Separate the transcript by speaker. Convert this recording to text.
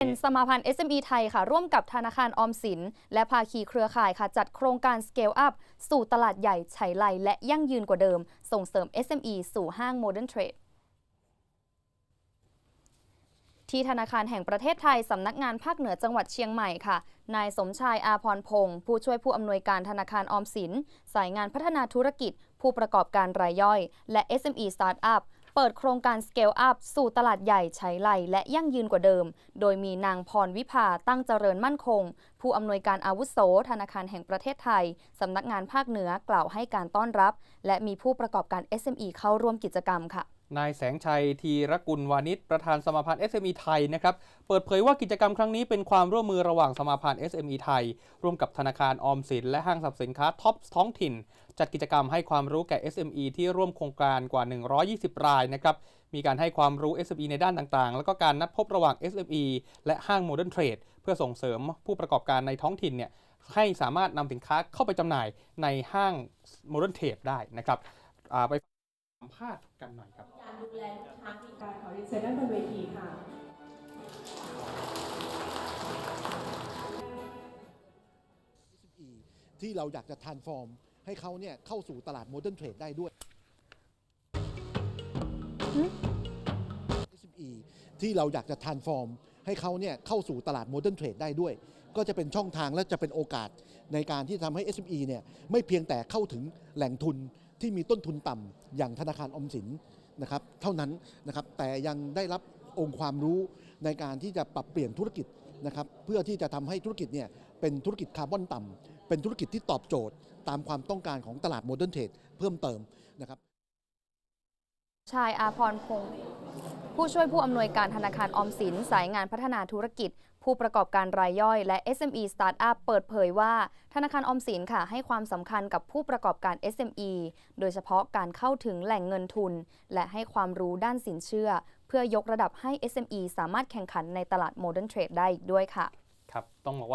Speaker 1: เป็นสมาพันธ์ SME ไทยค่ะ ร่วมกับธนาคารออมสิน และภาคีเครือข่ายค่ะ จัดโครงการ Scale Up สู่ตลาดใหญ่ไฉไลและยั่งยืนกว่าเดิม ส่งเสริม SME สู่ห้าง Modern Trade ที่ธนาคารแห่งประเทศไทย สำนักงานภาคเหนือจังหวัดเชียงใหม่ค่ะ นายสมชายอาพรพงศ์ผู้ช่วยผู้อำนวยการธนาคารออมสิน สายงานพัฒนาธุรกิจ ผู้ประกอบการรายย่อย และ SME Startup เปิดโครงการ Scale Up สู่ตลาดใหญ่ใช้ไลและยั่งยืนกว่าเดิม โดยมีนางพรวิภาตั้งเจริญมั่นคง ผู้อำนวยการอาวุโสธนาคารแห่งประเทศไทย สำนักงานภาคเหนือกล่าวให้การต้อนรับ และมีผู้ประกอบการ SME เข้าร่วมกิจกรรมค่ะ
Speaker 2: นายแสงชัยทีรกุลวานิชประธานสมาพันธ์ SME ไทยนะครับ เปิดเผยว่ากิจกรรมครั้งนี้เป็นความร่วมมือระหว่างสมาพันธ์ SME ไทย ร่วมกับธนาคารออมสิน และห้างสรรพสินค้าท็อปท้องถิ่น จัดกิจกรรมให้ความรู้แก่ SME ที่ร่วมโครงการกว่า 120 รายนะครับ มีการให้ความรู้ SME ในด้านต่างๆ แล้วก็การนัดพบระหว่าง SME และห้าง Modern Trade เพื่อส่งเสริมผู้ประกอบการในท้องถิ่นเนี่ยให้สามารถนำสินค้าเข้าไปจำหน่ายในห้าง Modern Trade ได้นะครับไป สัมภาษณ์กันหน่อยครับ
Speaker 3: การดูแลลูกค้ามีการขอเรียนเชิญด้านบนเวทีค่ะ
Speaker 4: SME ที่เราอยากจะ transform ให้เขาเนี่ยเข้าสู่ตลาด modern trade ได้ด้วย SME ที่เราอยากจะ transform ให้เขาเนี่ยเข้าสู่ตลาด modern trade ได้ด้วย ก็จะเป็นช่องทางและจะเป็นโอกาสในการที่ทำให้ SME เนี่ยไม่เพียงแต่เข้าถึงแหล่งทุน ที่มีต้นทุนต่ำอย่างธนาคารอมสินนะครับเท่านั้นนะครับแต่ยังได้รับองค์ความรู้ในการที่จะปรับเปลี่ยนธุรกิจนะครับเพื่อที่จะทำให้ธุรกิจเนี่ยเป็นธุรกิจคาร์บอนต่ำเป็นธุรกิจที่ตอบโจทย์ ตามความต้องการของตลาดโมเดิร์นเทรดเพิ่มเติมนะครับ
Speaker 1: ชายอาพรพงศ์ ผู้ช่วยผู้อำนวยการธนาคารออมสิน สายงานพัฒนาธุรกิจ ผู้ประกอบการรายย่อย และ SME Startup เปิดเผยว่า ธนาคารออมสินค่ะให้ความสำคัญกับผู้ประกอบการ SME โดยเฉพาะการเข้าถึงแหล่งเงินทุน และให้ความรู้ด้านสินเชื่อ เพื่อยกระดับให้ SME สามารถแข่งขันในตลาด Modern Trade ได้อีกด้วยค่ะ
Speaker 2: ครับ ต้องบอกว่า